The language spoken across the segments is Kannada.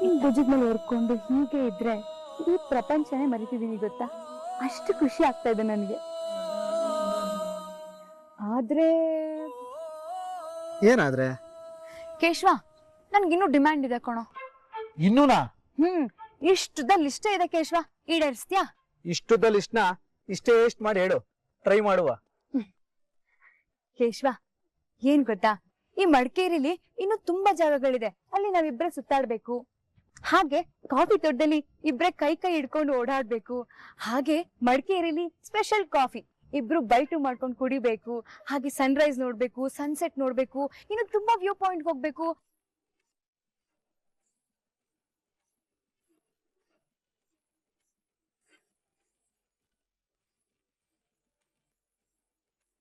ನಿನ್ ಭುಜದ ಮೇಲೆ ಹೊರ್ಕೊಂಡು ಹೀಗೆ ಇದ್ರೆ ಈ ಪ್ರಪಂಚನೇ ಮರಿತಿದ್ದೀನಿ ಗೊತ್ತಾ? ಅಷ್ಟು ಖುಷಿ ಆಗ್ತಾ ಇದೆ ನನಗೆ. ಆದ್ರೆ ಏನಾದ್ರೆ? ಕೇಶವ ನನ್ಗಿನ್ನೂ ಡಿಮ್ಯಾಂಡ್ ಇದೆ ಕಣೋ. ಇನ್ನೂನಾ? ಹ್ಮ್ ಇಷ್ಟದ ಲಿಸ್ಟೇ ಇದೆ ಕೇಶವ. ಈಡೇರಿಸ್ತ್ಯಾ? ಇಷ್ಟುದ್ದಲ್ಲಿ ಲಿಸ್ಟ್ನಾ ಇಷ್ಟೇ ಎಷ್ಟು ಮಾಡಿ ಹೇಳು. ಟ್ರೈ ಮಾಡುವ. ಕೇಶವ ಏನ್ ಗೊತ್ತಾ? ಈ ಮಡಿಕೇರಿಲಿ ಇನ್ನು ತುಂಬಾ ಜಾಗಗಳಿದೆ. ಅಲ್ಲಿ ನಾವಿಬ್ರೆ ಸುತ್ತಾಡ್ಬೇಕು. ಹಾಗೆ ಕಾಫಿ ತೋಟದಲ್ಲಿ ಇಬ್ರೆ ಕೈ ಕೈ ಹಿಡ್ಕೊಂಡು ಓಡಾಡ್ಬೇಕು. ಹಾಗೆ ಮಡಿಕೇರಿಲಿ ಸ್ಪೆಷಲ್ ಕಾಫಿ ಇಬ್ರು ಬೈಟು ಮಾಡ್ಕೊಂಡು ಕುಡಿಬೇಕು. ಹಾಗೆ ಸನ್ರೈಸ್ ನೋಡ್ಬೇಕು ಸನ್ಸೆಟ್ ನೋಡ್ಬೇಕು. ಇನ್ನು ತುಂಬಾ ವ್ಯೂ ಪಾಯಿಂಟ್ ಹೋಗ್ಬೇಕು.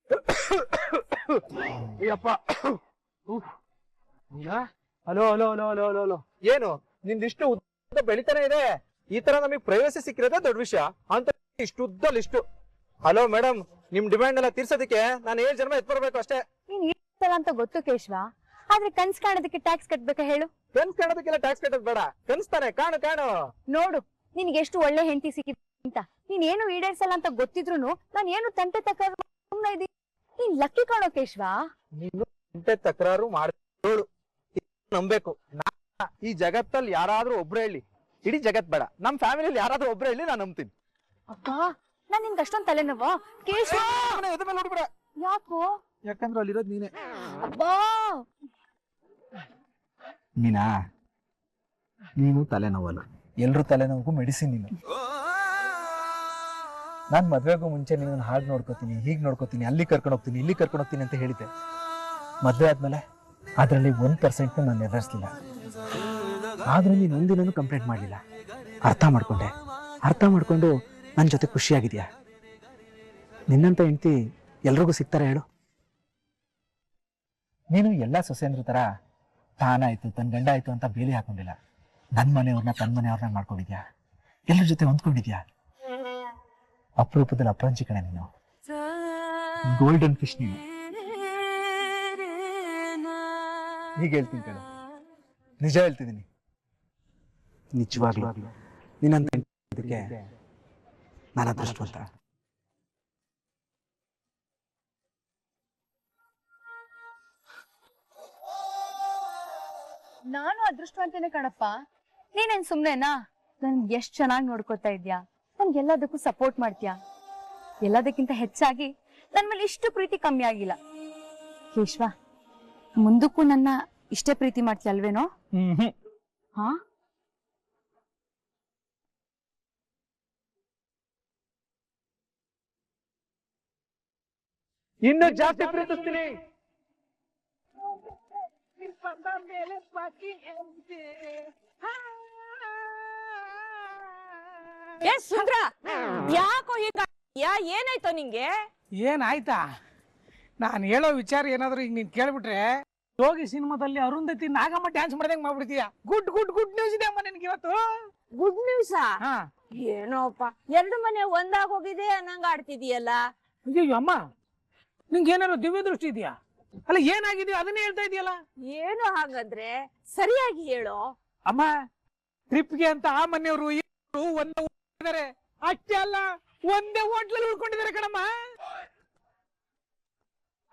Ayyappa hello hello hello hello hello hello. ಏನು? ನಿಂದಿಷ್ಟು ಉದ್ದ ಬೆಳಿತಾನೆ ಇದೆ? ಈ ತರ ನಮಗೆ ಪ್ರೈವಸಿ ಸಿಕ್ಕಿರೋದೇ ದೊಡ್ಡ ವಿಷಯ. ಅಂತ ಇಷ್ಟು ಉದ್ದ ಇಷ್ಟು ಹಲೋ ಮೇಡಮ್ ನಿಮ್ ಡಿಮ್ಯಾಂಡ್ ಎಲ್ಲ ತೀರ್ಸೋದಕ್ಕೆ ನಾನು ಏಳು ಜನ್ಮ ಎತ್ಬರ್ಬೇಕು ಅಷ್ಟೇ. ನೀನ್ ಅಂತ ಗೊತ್ತು ಕೇಶವ? ಆದ್ರೆ ಕನ್ಸ್ ಕಾಣೋದಕ್ಕೆ ಟ್ಯಾಕ್ಸ್ ಕಟ್ಬೇಕಾ ಹೇಳು? ಕನ್ಸ್ ಕಾಣೋದಕ್ಕೆಲ್ಲ ಟ್ಯಾಕ್ಸ್ ಕಟ್ಟೋದು ಬೇಡ. ಕನ್ಸ್ತಾನೆ ಕಾಣು ಕಾಣು. ನೋಡು ನಿನ್ಗೆ ಎಷ್ಟು ಒಳ್ಳೆ ಹೆಂಡತಿ ಸಿಕ್ಕಿದೆ ಅಂತ. ನೀನ್ ಏನು ಈಡೇರ್ಸಲ್ಲ ಅಂತ ಗೊತ್ತಿದ್ರು ನಾನು ಏನು ತಂಟೆ ತಕ್ಕ ಸುಮ್ನೆ ಇದೀನಿ. ನೀನ್ ಲಕ್ಕಿ ಕಾಣೋ ಕೇಶವಾ ನೀನು ಎಂತೆ ತಕರಾರು ಮಾಡೋಳು ನಂಬೇಕು ನಾ- ಈ ಜಗತ್ತಲ್ಲಿ ಯಾರಾದ್ರೂ ಒಬ್ರು ಹೇಳಿ. ಇಡೀ ಜಗತ್ ಬೇಡ. ನಮ್ ಫ್ಯಾಮಿಲಿ ಯಾರಾದ್ರೂ ಒಬ್ರು ಹೇಳಿ ನಾನು ನಂಬ್ತೀನಿ. ಅಕ್ಕ ನಾನ್ ನಿನ್ಗೆ ಅಷ್ಟೊಂದ್ ತಲೆನೋವು. ಕೇಶವ ಎದೆ ಮೇಲೆ ನೋಡ್ಬಿಡ ಯಾಕೋ? ಯಾಕಂದ್ರೆ ಅಲ್ಲಿರೋದು ನೀನೆ. ಅಬ್ಬಾ! ನೀನಾ ನೀನು ತಲೆನೋವಲ್ಲ. ಎಲ್ರು ತಲೆನೋವು ಮೆಡಿಸಿನ್ ನೀನು. ನಾನ್ ಮದುವೆಗೂ ಮುಂಚೆ ನಿನ್ನ ಹಾಗೆ ನೋಡ್ಕೋತೀನಿ, ಹೀಗ್ ನೋಡ್ಕೋತೀನಿ, ಅಲ್ಲಿ ಕರ್ಕೊಂಡು ಹೋಗ್ತೀನಿ, ಇಲ್ಲಿ ಕರ್ಕೊಂಡು ಹೋಗ್ತೀನಿ ಅಂತ ಹೇಳಿದ್ದೆ. ಮದುವೆ ಆದಮೇಲೆ ಅದರಲ್ಲಿ ಒಂದು ಪರ್ಸೆಂಟ್ ನಾನು ಎದುರಿಸ್ಲಿಲ್ಲ. ಆದರೆ ನೀನು ಒಂದಿನೂ ಕಂಪ್ಲೇಂಟ್ ಮಾಡಲಿಲ್ಲ. ಅರ್ಥ ಮಾಡ್ಕೊಂಡೆ. ಅರ್ಥ ಮಾಡ್ಕೊಂಡು ನನ್ನ ಜೊತೆ ಖುಷಿಯಾಗಿದೆಯಾ? ನಿನ್ನಂತ ಹೆಂಡತಿ ಎಲ್ರಿಗೂ ಸಿಗ್ತಾರೆ ಹೇಳು? ನೀನು ಎಲ್ಲ ಸೊಸೆಂದ್ರ ತರ ತಾನಾಯ್ತು ತನ್ನ ಗಂಡ ಆಯಿತು ಅಂತ ಬೇಲಿ ಹಾಕೊಂಡಿಲ್ಲ. ನನ್ನ ಮನೆಯವ್ರನ್ನ ತನ್ನ ಮನೆಯವ್ರನ್ನ ಮಾಡ್ಕೊಂಡಿದ್ಯಾ? ಎಲ್ಲರ ಜೊತೆ ಹೊಂದ್ಕೊಂಡಿದ್ಯಾ? ಅಪರೂಪದಲ್ಲಿ ಅಪರಂಜಿ ಕಣೆ ನೀನು. ಗೋಲ್ಡನ್ ಫಿಶ್ ನೀನು. ಹೀಗೆ ಹೇಳ್ತೀನಿ ಕಣೆ. ನಿಜ ಹೇಳ್ತಿದ್ದೀನಿ. ನಿಜವಾಗ್ಲೂ. ನಿನ್ನಂತ ಇದಕ್ಕೆ ನಾನು ಅದೃಷ್ಟವಂತ ನಾನು ಅದೃಷ್ಟವಂತೇನೆ ಕಣಪ್ಪ. ನೀನೇನ್ ಸುಮ್ನೆನಾ? ನನ್ ಎಷ್ಟ್ ಚೆನ್ನಾಗಿ ನೋಡ್ಕೊತಾ ಇದ್ಯಾ? ನನ್ಗೆ ಎಲ್ಲದಕ್ಕೂ ಸಪೋರ್ಟ್ ಮಾಡ್ತೀಯಾ? ಎಲ್ಲದಕ್ಕಿಂತ ಹೆಚ್ಚಾಗಿ ನನ್ನ ಮೇಲೆ ಇಷ್ಟು ಪ್ರೀತಿ ಕಮ್ಮಿ ಆಗಿಲ್ಲ. ಕೇಶ್ವ ಮುಂದಕ್ಕೂ ನನ್ನ ಇಷ್ಟೇ ಪ್ರೀತಿ ಮಾಡ್ತೀಯ ಅಲ್ವೇನೋ? ಹ್ಮ್ ಹಾ? ಇನ್ನು ಜಾಸ್ತಿ ಪ್ರೀತಿಸ್ತೀನಿ. ಏ ಸುಂದ್ರ ಯಾಕೋ ಹೀಗ ಯಾ ಏನಾಯ್ತೋ ನಿಂಗೆ? ಏನಾಯ್ತಾ? ನಾನು ಹೇಳೋ ವಿಚಾರ ಏನಾದ್ರು ಈಗ ನೀನ್ ಕೇಳ್ಬಿಟ್ರೆ ಯೋಗಿ ಸಿನಿಮಾದಲ್ಲಿ ಅರುಂಧತಿ ನಾಗಮ್ಮ ಡ್ಯಾನ್ಸ್ ಮಾಡ್ದಂಗ್ ಮಾಡ್ಬಿಡ್ತೀಯ? ಗುಡ್ ಗುಡ್ ಗುಡ್ ನ್ಯೂಸ್ ಇದೆ ಅಮ್ಮ ನಿನ್ಗೆ ಇವತ್ತು. ಗುಡ್ ನ್ಯೂಸ್ ಹಾ. ಏನೋಪ್ಪ ಎರಡು ಮನೆ ಒಂದಾಗ ಹೋಗಿದೆ ಅನ್ನಂಗ ಆಡ್ತಿದೀಯಲ್ಲ? ಅಯ್ಯೋ ಅಮ್ಮ ನಿಂಗೆ ಏನಾದ್ರು ದಿವ್ಯ ದೃಷ್ಟಿ ಇದೆಯಾ? ಅಲ್ಲ ಏನಾಗಿದೆಯೋ ಅದನ್ನೇ ಹೇಳ್ತಾ ಇದೆಯಲ್ಲ? ಏನು ಹಾಗಂದ್ರೆ ಸರಿಯಾಗಿ ಹೇಳೋ? ಅಮ್ಮ ಟ್ರಿಪ್ಗೆ ಅಂತ ಆ ಮನೆಯವರು ಒಂದೇ ಇದ್ದಾರೆ. ಅಷ್ಟೇ ಅಲ್ಲ ಒಂದೇ ಹೋಟ್ಲಲ್ಲಿ ಉಳ್ಕೊಂಡಿದ್ದಾರೆ ಕಣಮ್ಮ.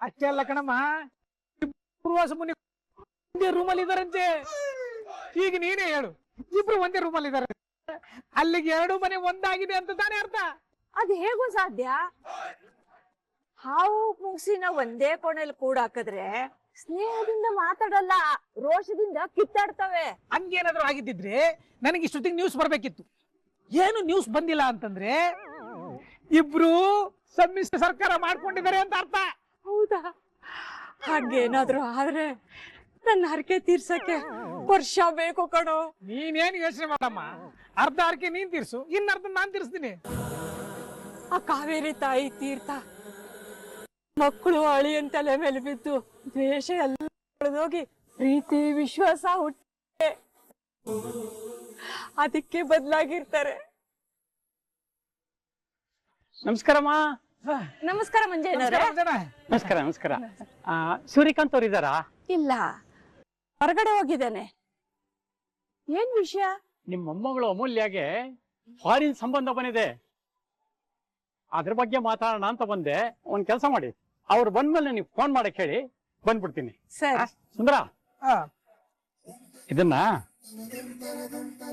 ಅಷ್ಟೇ ಅಲ್ಲ ಕಣಮ್ಮ ಪೂರ್ವಾಸ ಮುನಿ ಒಂದೇ ರೂಮಲ್ಲಿ ಇದಾರಂತೆ ಈಗ ನೀನೇ ಹೇಳು ಇಬ್ರು ಒಂದೇ ರೂಮಲ್ಲಿ ಇದಾರೆ ಅಲ್ಲಿಗೆ ಎರಡು ಮನೆ ಒಂದಾಗಿದೆ ಅಂತ ತಾನೇ ಅರ್ಥ. ಅದ್ ಹೇಗೂ ಸಾಧ್ಯ? ಹಾವು ಮುಗಿಸಿನ ಒಂದೇ ಕೋಣೆಲ್ ಕೂಡಾಕಿದ್ರೆ ಸ್ನೇಹದಿಂದ ಮಾತಾಡಲ್ಲ ರೋಷದಿಂದ ಕಿತ್ತಾಡ್ತವೆ. ಹಂಗೇನಾದ್ರೂ ಆಗಿದ್ದಿದ್ರೆ ನನಗೆ ಇಷ್ಟೊತ್ತಿಗೆ ನ್ಯೂಸ್ ಬರ್ಬೇಕಿತ್ತು. ಏನು ನ್ಯೂಸ್ ಬಂದಿಲ್ಲ ಅಂತಂದ್ರೆ ಇಬ್ರು ಸಮ್ಮಿಶ್ರ ಸರ್ಕಾರ ಮಾಡ್ಕೊಂಡಿದ್ದಾರೆ ಅಂತ ಅರ್ಥ. ಹೌದಾ? ಹಾಗೇನಾದ್ರೂ ಆದ್ರೆ ನನ್ನ ಹರಕೆ ತೀರ್ಸಕ್ಕೆ ವರ್ಷ ಬೇಕು ಕಣೋ. ನೀನೇನು ಯೋಚನೆ ಮಾಡಮ್ಮ? ಅರ್ಧ ಹರಕೆ ನೀನ್ ತೀರ್ಸು ಇನ್ನ ಅರ್ಧ ನಾನ್ ತೀರ್ಸ್ತೀನಿ. ಆ ಕಾವೇರಿ ತಾಯಿ ತೀರ್ಥ ಮಕ್ಕಳು ಅಳಿಯನ್ ತಲೆ ಮೇಲೆ ಬಿದ್ದು ದ್ವೇಷ ಎಲ್ಲ ಹೋಗಿ ಪ್ರೀತಿ ವಿಶ್ವಾಸ ಹುಟ್ಟೆ. ಅದಕ್ಕೆ ಬದಲಾಗಿರ್ತಾರೆ. ನಮಸ್ಕಾರಮ್ಮ ನಮಸ್ಕಾರ ಮಂಜಯ್ಯನವ್ರೆ ನಮಸ್ಕಾರ. ನಮಸ್ಕಾರ ನಮಸ್ಕಾರ. ಆ, ಸೂರ್ಯಕಾಂತ್ ಅವ್ರು ಇದ್ದಾರಾ? ಇಲ್ಲ. ಹೊರಗಡೆ ಹೋಗಿದ್ದಾನೆ. ಏನ್ ವಿಷಯ? ನಿಮ್ಮ ಮೊಮ್ಮಗಳು ಅಮೂಲ್ಯಗೆ ಫಾರಿನ್ ಸಂಬಂಧ ಬಂದಿದೆ. ಅದ್ರ ಬಗ್ಗೆ ಮಾತಾಡೋಣ ಅಂತ ಬಂದೆ. ಒಂದ್ ಕೆಲಸ ಮಾಡಿ. ಅವ್ರು ಬಂದ್ಮೇಲೆ ನೀವು ಫೋನ್ ಮಾಡಕ್ ಹೇಳಿ ಬಂದ್ಬಿಡ್ತೀನಿ. ಸರಿ. ಸುಂದರ. ಇದನ್ನ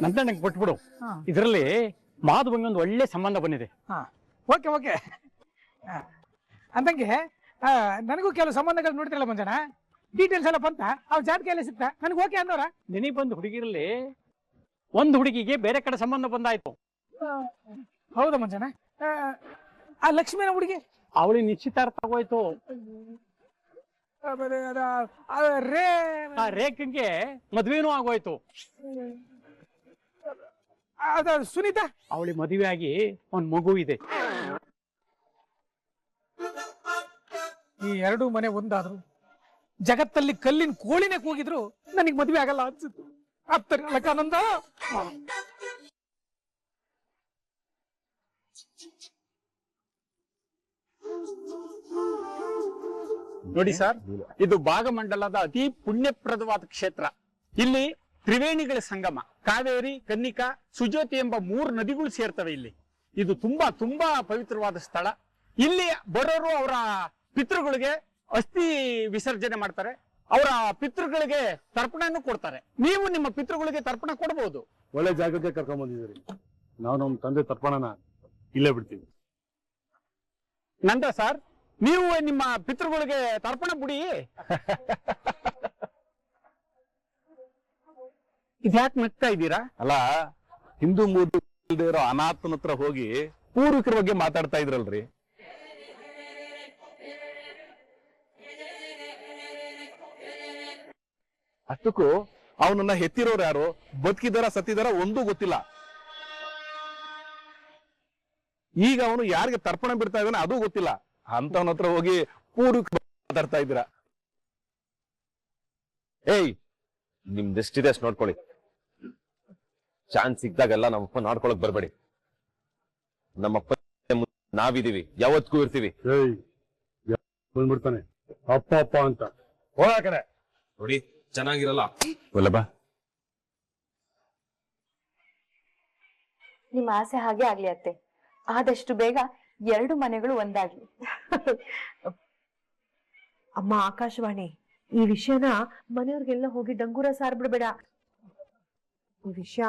ನಂದಣ್ಣಗೆ ಬಿಟ್ಬಿಡು. ಕೊಟ್ಬಿಡು ಇದರಲ್ಲಿ ಮಾಧವಂಗೆ ಒಂದು ಒಳ್ಳೆ ಸಂಬಂಧ ಬಂದಿದೆ. Okay okay. ಆ, ಅಂದಂಗೆ ಆ, ನನಗೂ ಕೆಲವು ಸಂಬಂಧಗಳು ನೋಡ್ತಿರಲ್ಲ ಮಂಜಣ್ಣ? ಡೀಟೇಲ್ಸ್ ಎಲ್ಲ ಬಂತ? ಅವ್ರ ಜಾತಕ ಎಲ್ಲ ಸಿಕ್ತಾ ನನಗೆ ಓಕೆ ಅನ್ನೋರ? ನಿನಗೆ ಬಂದು ಹುಡುಗಿರಲ್ಲಿ ಒಂದು ಹುಡುಗಿಗೆ ಬೇರೆ ಕಡೆ ಸಂಬಂಧ ಬಂದಾಯ್ತು. ಹೌದಾ ಮಂಜಣ್ಣ? ಆ, ಲಕ್ಷ್ಮೀನ ಲಕ್ಷ್ಮಿನ ಹುಡುಗಿ? ಅವಳಿಗೆ ನಿಶ್ಚಿತಾರ್ಥ ಆಗೋಯ್ತು ಆಮೇಲೆ ಅದ- ಆ ರೇ ಆ ರೇಖೆಗೆ ಮದ್ವೆನೂ ಆಗೋಯ್ತು. ಅದ ಸುನೀತಾ? ಅವಳಿ ಮದುವೆ ಆಗಿ ಒಂದ್ ಮಗು ಇದೆ. ಈ ಎರಡು ಮನೆ ಒಂದಾದ್ರು ಜಗತ್ತಲ್ಲಿ ಕಲ್ಲಿನ ಕೋಳಿನೇ ಕೂಗಿದ್ರು ನನಗೆ ಮದುವೆ ಆಗಲ್ಲ ಅನ್ಸುತ್ತೆ. ಆಗ್ತಾರೆ ಅಲಕಾನಂದ ನೋಡಿ ಸರ್ ಇದು ಭಾಗಮಂಡಲದ ಅತಿ ಪುಣ್ಯಪ್ರದವಾದ ಕ್ಷೇತ್ರ. ಇಲ್ಲಿ ತ್ರಿವೇಣಿಗಳ ಸಂಗಮ ಕಾವೇರಿ ಕನ್ನಿಕಾ ಸುಜೋತಿ ಎಂಬ ಮೂರು ನದಿಗಳು ಸೇರ್ತವೆ ಇಲ್ಲಿ. ಇದು ತುಂಬಾ ತುಂಬಾ ಪವಿತ್ರವಾದ ಸ್ಥಳ. ಇಲ್ಲಿ ಬರೋರು ಅವರ ಪಿತೃಗಳಿಗೆ ಅಸ್ಥಿ ವಿಸರ್ಜನೆ ಮಾಡ್ತಾರೆ. ಅವರ ಪಿತೃಗಳಿಗೆ ತರ್ಪಣನು ಕೊಡ್ತಾರೆ. ನೀವು ನಿಮ್ಮ ಪಿತೃಗಳಿಗೆ ತರ್ಪಣ ಕೊಡಬಹುದು ಒಳ್ಳೆ ಜಾಗಕ್ಕೆ ಕರ್ಕೊಂಡ್ ಬಂದಿದ್ದೀರಿ. ನಾವು ನಮ್ಮ ತಂದೆ ತರ್ಪಣನ ಇಲ್ಲೇ ಬಿಡ್ತೀವಿ ನಂದ ಸರ್ ನೀವು ನಿಮ್ಮ ಪಿತೃಗಳಿಗೆ ತರ್ಪಣ ಬಿಡಿ ಇದ್ಯಾಕೆ ನಗ್ತಾ ಇದ್ದೀರಾ? ಅಲ್ಲ ಹಿಂದೂ ಮೂರ್ತಿ ಇಲ್ದೇ ಇರೋ ಅನಾಥನ ಹತ್ರ ಹೋಗಿ ಪೂರ್ವಿಕರ ಬಗ್ಗೆ ಮಾತಾಡ್ತಾ ಇದ್ರಲ್ರಿ. ಅಷ್ಟಕ್ಕೂ ಅವನನ್ನ ಹೆತ್ತಿರೋರು ಯಾರು? ಬದುಕಿದಾರ ಸತ್ತಿದಾರ ಒಂದೂ ಗೊತ್ತಿಲ್ಲ. ಈಗ ಅವನು ಯಾರಿಗೆ ತರ್ಪಣ ಬಿಡ್ತಾ ಇದ್ದಾನೆ ಅದು ಗೊತ್ತಿಲ್ಲ. ಅಂತವನ ಹತ್ರ ಹೋಗಿ ಪೂರ್ವಿಕ ಮಾತಾಡ್ತಾ ಇದ್ದೀರಾ? ಏಯ್ ನಿಮ್ದೆಷ್ಟಿದೆ ಅಷ್ಟು ನೋಡ್ಕೊಳ್ಳಿ. ಚಾನ್ಸ್ ಸಿಕ್ದಾಗೆಲ್ಲ ನಮ್ಮಪ್ಪ ನಾಡ್ಕೊಳಕ್ ಬರಬೇಡಿ. ನಮ್ಮಪ್ಪ ಮುಂದೆ ನಾವಿದೀವಿ ಯಾವತ್ತಿಗೂ ಇರ್ತೀವಿ. ಬಂದ್ಬಿಡ್ತಾನೆ. ಅಪ್ಪ ಅಪ್ಪ ಅಂತ. ಹೋಗಾಕಡೆ ನೋಡಿ ಚೆನ್ನಾಗಿರಲ್ಲ. ವಲ್ಲಭ ನಿಮ್ಮ ಆಸೆ ಹಾಗೆ ಆಗ್ಲಿ ಅತ್ತೆ. ಆದಷ್ಟು ಬೇಗ ಎರಡು ಮನೆಗಳು ಒಂದಾಗ್ಲಿ. ಅಮ್ಮ ಆಕಾಶವಾಣಿ ಈ ವಿಷಯನ ಮನೆಯವ್ರಿಗೆಲ್ಲ ಹೋಗಿ ಡಂಗೂರ ಸಾರ್ಬಿಡ್ಬೇಡ. ಈ ವಿಷಯ.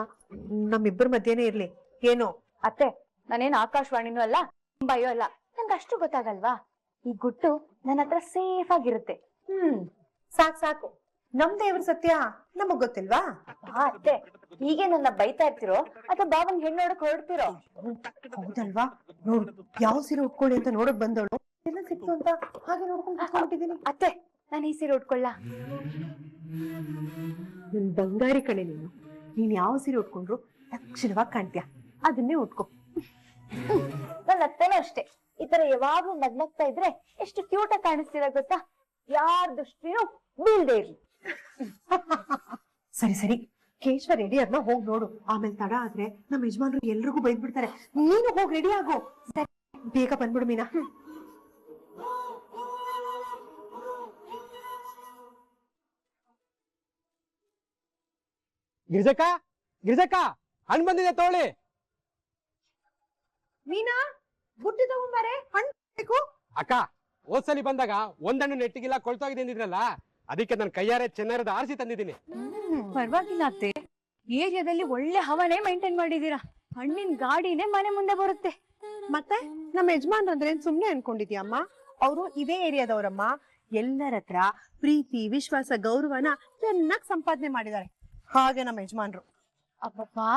ನಮ್ಮಿಬ್ಬರ ಮಧ್ಯೆನೇ ಇರ್ಲಿ. ಏನು? ಅತ್ತೆ ನಾನೇನು ಆಕಾಶವಾಣಿನೂ ಅಲ್ಲ ಬಯೋ ಅಲ್ಲ. ನಂಗೆ ಅಷ್ಟು ಗೊತ್ತಾಗಲ್ವಾ? ಈ ಗುಟ್ಟು ನನ್ನ ಹತ್ರ ಸೇಫ್ ಆಗಿರುತ್ತೆ. ಹ್ಮ್. ಸಾಕ್ ಸಾಕು. ನಮ್ ದೇವ್ರ ಸತ್ಯ ನಮಗ್ ಗೊತ್ತಿಲ್ವಾ? ಆ ಅತ್ತೆ ಹೀಗೆ ನನ್ನ ಬೈತಾ ಇರ್ತಿರೋ ಅಥವಾ ಬಾಬನ್ ಹೆಣ್ಣು ನೋಡಕ್ ಹೊರಡ್ತಿರೋ? ಹೌದಲ್ವಾ? ನೋಡು ಯಾವ ಸೀರೆ ಉಟ್ಕೊಳ್ಳಿ ಅಂತ ನೋಡಕ್ ಬಂದವಳು ಎಲ್ಲ ಸಿಕ್ತು ಅಂತ ಹಾಗೆ ನೋಡ್ಕೊಂಡು ಕೂತ್ಕೊಂಡಿದ್ದೀನಿ. ಅತ್ತೆ ನಾನು ಈ ಸೀರೆ ಉಟ್ಕೊಳ್ಳ. ನನ್ ಬಂಗಾರಿ ಕಣೆ ನೀನು. ನೀನ್ ಯಾವ ಸೀರೆ ಉಟ್ಕೊಂಡ್ರು ತಕ್ಷಣವಾಗಿ ಕಾಣ್ತೀಯ? ಅದನ್ನೇ ಉಟ್ಕೋ. ನನ್ನ ಅತ್ತೆನೂ ಅಷ್ಟೇ. ಈ ತರ ಯಾವಾಗ್ಲೂ ನಗ್ನಗ್ತಾ ಇದ್ರೆ ಎಷ್ಟು ಕ್ಯೂಟ್ ಆಗಿ ಕಾಣಿಸ್ತೀರ ಗೊತ್ತಾ? ಯಾರ ದೃಷ್ಟಿನೂ ಬೀಳ್ದೆ ಇರ್ಲಿ. ಸರಿ ಸರಿ. ಕೇಶವ ರೆಡಿ ಅದ್ನ ಹೋಗ್ ನೋಡು. ಆಮೇಲೆ ತಡ ಆದ್ರೆ ನಮ್ಮ ಯಜಮಾನ್ರು ಎಲ್ರಿಗೂ ಬೈದ್ಬಿಡ್ತಾರೆ. ನೀನು ಹೋಗ್ ರೆಡಿ ಆಗೋ. ಸರಿ, ಬೇಗ ಬಂದ್ಬಿಡು ಮೀನಾ. ಗಿರಿಜಕ್ಕ ಗಿರಿಜಕ್ಕ ಹಣ್ಣು ಬಂದಿದೆ ತೋಳಿ ಮೀನಾ ಬುಟ್ಟಿ ತಗೊಂಬಾರೆ ಹಣ್ಣು ಬೇಕು. ಅಕ್ಕ ಹೋದ್ಸಲಿ ಬಂದಾಗ ಒಂದಣ್ಣು ನೆಟ್ಟಿಗಿಲ್ಲ ಕೊಳ್ತೋಗಿದೆ ಅಂದಿದ್ರಲ್ಲ ಅದಕ್ಕೆ ನಾನು ಕೈಯಾರೆ ಚೆನ್ನಾಗಿರೋದು ಆರಿಸಿ ತಂದಿದ್ದೀನಿ. ಪರವಾಗಿಲ್ಲ ಅತ್ತೆ. ಏರಿಯಾದಲ್ಲಿ ಒಳ್ಳೆ ಹವಾನೇ ಮೈಂಟೈನ್ ಮಾಡಿದೀರಾ ಹಣ್ಣಿನ ಗಾಡಿನೇ ಮನೆ ಮುಂದೆ ಬರುತ್ತೆ. ಮತ್ತೆ ನಮ್ಮ ಯಜಮಾನ್ ಅಂದ್ರೆ ಸುಮ್ನೆ ಅನ್ಕೊಂಡಿದ್ಯಮ್ಮ? ಅವರು ಇದೇ ಏರಿಯಾದವರಮ್ಮ. ಎಲ್ಲರ ಹತ್ರ ಪ್ರೀತಿ ವಿಶ್ವಾಸ ಗೌರವನ ಚೆನ್ನಾಗ್ ಸಂಪಾದನೆ ಮಾಡಿದ್ದಾರೆ. ಹಾಗೆ ನಮ್ಮ ಯಜಮಾನ್ರು. ಅಬ್ಬಬ್ಬಾ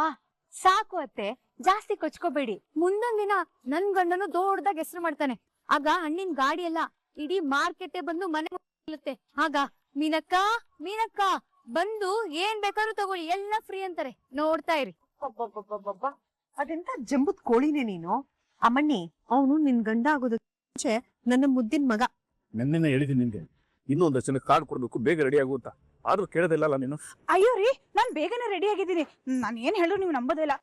ಸಾಕು ಅತ್ತೆ. ಜಾಸ್ತಿ ಕೊಚ್ಕೋಬೇಡಿ. ಮುಂದೊಂದ್ ದಿನ ನನ್ ಗಂಡನು ದೊಡ್ಡದಾಗ ಹೆಸರು ಮಾಡ್ತಾನೆ. ಆಗ ಹಣ್ಣಿನ ಗಾಡಿ ಎಲ್ಲ ಇಡೀ ಮಾರ್ಕೆಟ್ ಬಂದು ಮನೆ ನಿಲ್ಲುತ್ತೆ. ಆಗ ಮೀನಕ್ಕ ಮೀನಕ್ಕ ಬಂದು ಏನ್ ಬೇಕಾದ್ರು ತಗೊಳ್ಳಿ. ಎಲ್ಲ ಫ್ರೀ ಅಂತಾರೆ. ನೋಡ್ತಾ ಇರಿ. ಅಬ್ಬಬ್ಬಬ್ಬಬ್ಬಬ್ಬ. ಅದೆಂತ ಜಂಬುದ್ ಕೋಳಿನೇ ನೀನು? ಅಮ್ಮಣ್ಣಿ ಅವನು ನಿನ್ ಗಂಡ ಆಗೋದಕ್ಕೆ ಮುಂಚೆ ನನ್ನ ಮುದ್ದಿನ ಮಗ. ನೆನ್ನೆನೆ ಹೇಳಿದ್ದೀನಿ ನಿನ್ಗೆ ಇನ್ನೊಂದು ಜನ ಕಾರ್ಡ್ ಕೊಡ್ಬೇಕು ಬೇಗ ರೆಡಿ ಆಗು ಅಂತ. ಆದ್ರೂ ಕೇಳೋದಿಲ್ಲಲ್ಲ ನೀನು? ಅಯ್ಯೋ ರೀ ನಾನ್ ಬೇಗನೆ ರೆಡಿ ಆಗಿದ್ದೀನಿ. ನಾನ್ ಏನ್ ಹೇಳು ನೀವು ನಂಬೋದಿಲ್ಲ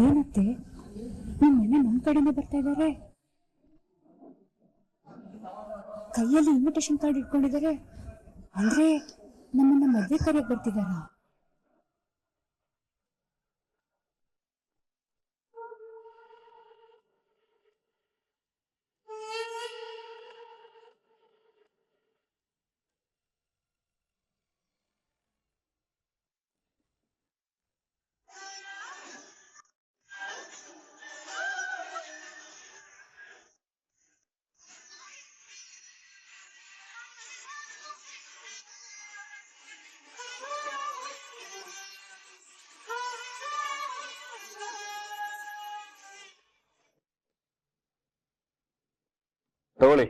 ಏನತ್ತೆ? ನಿಮ್ ಮನೆ ನಮ್ ಕಡೆನೆ ಬರ್ತಾ ಇದಾರೆ? ಕೈಯಲ್ಲಿ ಇನ್ವಿಟೇಷನ್ ಕಾರ್ಡ್ ಇಟ್ಕೊಂಡಿದ್ದಾರೆ ಅಂದ್ರೆ ನಮ್ಮನ್ನ ಮದ್ವೆ ಕರೆಯಕ್ ಬರ್ತಿದಾರ? ತಗೊಳ್ಳಿ.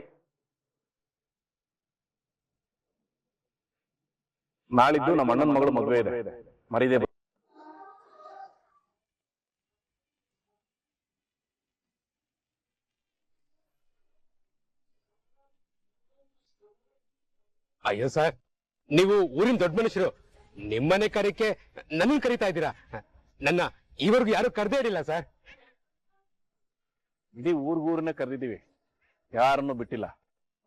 ನಾಳಿದ್ದು ನಮ್ಮ ಅಣ್ಣನ ಮಗಳು ಮದುವೆ ಇದೆ. ಮರಿದೆ ಅಯ್ಯೋ ಸರ್ ನೀವು ಊರಿನ ದೊಡ್ಡ ಮನುಷ್ಯರು. ನಿಮ್ಮನೆ ಕರೆಯಕ್ಕೆ ನನಗೆ ಕರಿತಾ ಇದ್ದೀರಾ? ನನ್ನ ಈವರೆಗೂ ಯಾರು ಕರೆದೇ ಇರಲಿಲ್ಲ ಸರ್. ಇಡೀ ಊರ್ಗೂರನ್ನೇ ಕರೆದಿದ್ದೀವಿ. ಯಾರನ್ನು ಬಿಟ್ಟಿಲ್ಲ.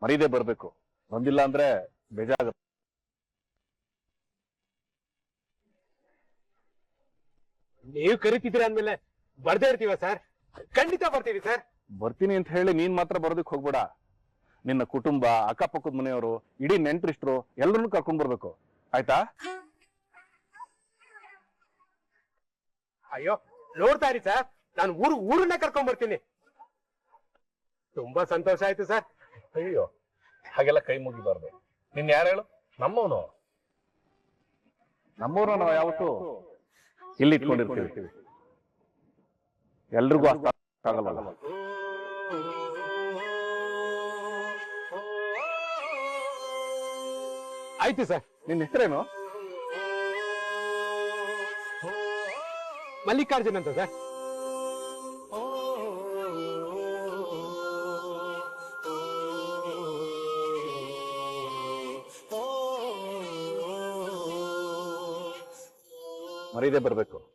ಮರೀದೆ ಬರ್ಬೇಕು. ಬಂದಿಲ್ಲ ಅಂದ್ರೆ ಬೇಜಾಗ ನೀವು ಕರಿತಿದ್ರೆ ಅಂದ್ಮೇಲೆ ಬರ್ದೇ ಇರ್ತೀವ ಸರ್? ಖಂಡಿತ ಬರ್ತೀವಿ ಸರ್. ಬರ್ತೀನಿ ಅಂತ ಹೇಳಿ ನೀನ್ ಮಾತ್ರ ಬರೋದಕ್ಕೆ ಹೋಗ್ಬೇಡ. ನಿನ್ನ ಕುಟುಂಬ ಅಕ್ಕಪಕ್ಕದ ಮನೆಯವರು ಇಡೀ ನೆಂಟ್ರಿಷ್ಟ್ರು ಎಲ್ಲರನ್ನು ಕರ್ಕೊಂಡ್ ಬರ್ಬೇಕು. ಆಯ್ತಾ? ಅಯ್ಯೋ ನೋಡ್ತಾ ಇರಿ ಸರ್. ನಾನು ಊರು ಊರನ್ನ ಕರ್ಕೊಂಡ್ ಬರ್ತೀನಿ. ತುಂಬಾ ಸಂತೋಷ ಆಯ್ತು ಸರ್. ಅಯ್ಯೋ ಹಾಗೆಲ್ಲ ಕೈ ಮುಗಿಬಾರ್ದು. ನಿನ್ ಯಾರು ಹೇಳು? ನಮ್ಮವನು. ನಮ್ಮವ್ರು ನಾವು ಯಾವತ್ತು ಇಲ್ಲಿ ಇಟ್ಕೊಂಡಿರ್ತೀವಿ. ಎಲ್ರಿಗೂ ಅರ್ಥ ಆಗಲ್ಲ. ಆಯ್ತು ಸರ್. ನಿನ್ನ ಹೆಸರೇನು? ಮಲ್ಲಿಕಾರ್ಜುನ್ ಅಂತ ಸರ್. ಮರೀದೆ ಬರ್ಬೇಕು.